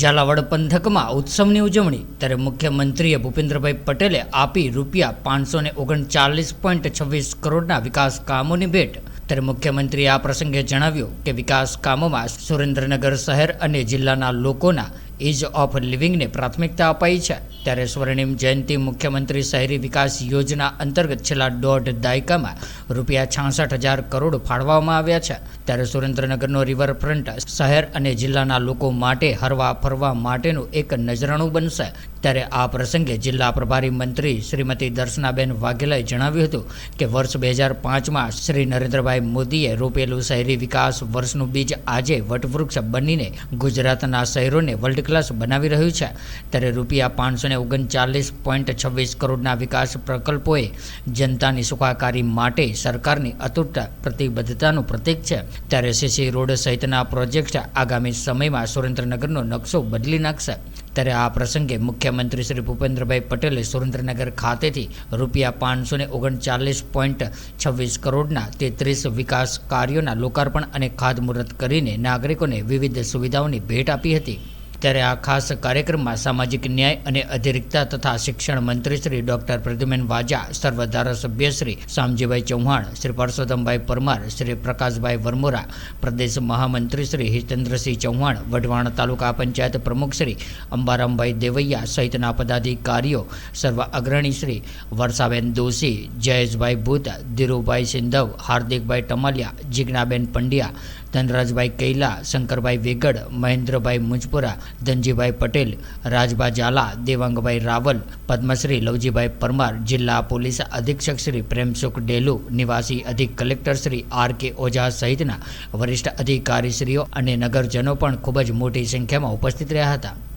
ઝાલાવાડ પંથકમાં ઉત્સવની ઉજવણી ત્યારે મુખ્યમંત્રીએ ભૂપેન્દ્રભાઈ પટેલે આપી રૂપિયા પાંચસો ને ઓગણચાલીસ પોઈન્ટ છવ્વીસ કરોડના વિકાસ કામોની ભેટ. ત્યારે મુખ્યમંત્રીએ આ પ્રસંગે જણાવ્યું કે વિકાસ કામોમાં સુરેન્દ્રનગર શહેર અને જિલ્લાના લોકોના ઇઝ ઓફ લિવિંગને પ્રાથમિકતા અપાઈ છે. ત્યારે સ્વર્ણિમ જયંતિ મુખ્યમંત્રી શહેરી વિકાસ યોજના અંતર્ગત છેલ્લા દોઢ દાયકામાં રૂપિયા છાસઠ હજાર કરોડ ફાળવવામાં આવ્યા છે. ત્યારે સુરેન્દ્રનગરનો રિવરફ્રન્ટ શહેર અને જિલ્લાના લોકો માટે હરવા ફરવા માટેનું એક નજરાણું બનશે. ત્યારે આ પ્રસંગે જિલ્લા પ્રભારી મંત્રી શ્રીમતી દર્શનાબેન વાઘેલાએ જણાવ્યું હતું કે વર્ષ બે હજાર પાંચમાં શ્રી નરેન્દ્રભાઈ મોદીએ રોપેલું શહેરી વિકાસ વર્ષનું બીજ આજે વટવૃક્ષ બનીને ગુજરાતના શહેરોને વર્લ્ડ ક્લાસ બનાવી રહ્યું છે. ત્યારે રૂપિયા પાંચસો ને ઓગણચાલીસ પોઈન્ટ છવ્વીસ કરોડના વિકાસ પ્રકલ્પોએ જનતાની સુખાકારી માટે સરકારની અતૂટ પ્રતિબદ્ધતાનું પ્રતીક છે. ત્યારે સીસી રોડ સહિતના પ્રોજેક્ટ આગામી સમયમાં સુરેન્દ્રનગરનો નકશો બદલી નાખશે. ત્યારે આ પ્રસંગે મુખ્યમંત્રી શ્રી ભૂપેન્દ્રભાઈ પટેલે સુરેન્દ્રનગર ખાતેથી રૂપિયા પાંચસો ને ઓગણચાલીસ પોઈન્ટ છવ્વીસ કરોડના તેત્રીસ વિકાસ કાર્યોના લોકાર્પણ અને ખાતમુહૂર્ત કરીને નાગરિકોને વિવિધ સુવિધાઓની ભેટ આપી હતી. ત્યારે આ ખાસ કાર્યક્રમમાં સામાજિક ન્યાય અને અધિરિક્તા તથા શિક્ષણ મંત્રી શ્રી ડોક્ટર પ્રદ્યુમેન વાજા, સર્વ ધારાસભ્ય શ્રી શામજીભાઈ ચૌહાણ, શ્રી પરસોત્તમભાઈ પરમાર, શ્રી પ્રકાશભાઈ વરમોરા, પ્રદેશ મહામંત્રી શ્રી હિતેન્દ્રસિંહ ચૌહાણ, વઢવાણ તાલુકા પંચાયત પ્રમુખ શ્રી અંબારામભાઈ દેવૈયા સહિતના પદાધિકારીઓ, સર્વ અગ્રણી શ્રી વર્ષાબેન દોશી, જયેશભાઈ ભૂત, ધીરુભાઈ સિંધવ, હાર્દિકભાઈ ટમાલિયા, જીજ્ઞાબેન પંડ્યા ધનરાજભાઈ કૈલા, શંકરભાઈ વેગડ, મહેન્દ્રભાઈ મુજપુરા, ધનજીભાઈ પટેલ રાજભા ઝાલા, દેવાંગભાઈ રાવલ, પદ્મશ્રી લવજીભાઈ પરમાર, જિલ્લા પોલીસ અધિક્ષક શ્રી પ્રેમસુખ ડેલુ, નિવાસી અધિક collector Shri R K Oza સહિતના વરિષ્ઠ અધિકારીશ્રીઓ અને નગરજનો પણ ખૂબ જ મોટી સંખ્યામાં ઉપસ્થિત રહ્યા હતા.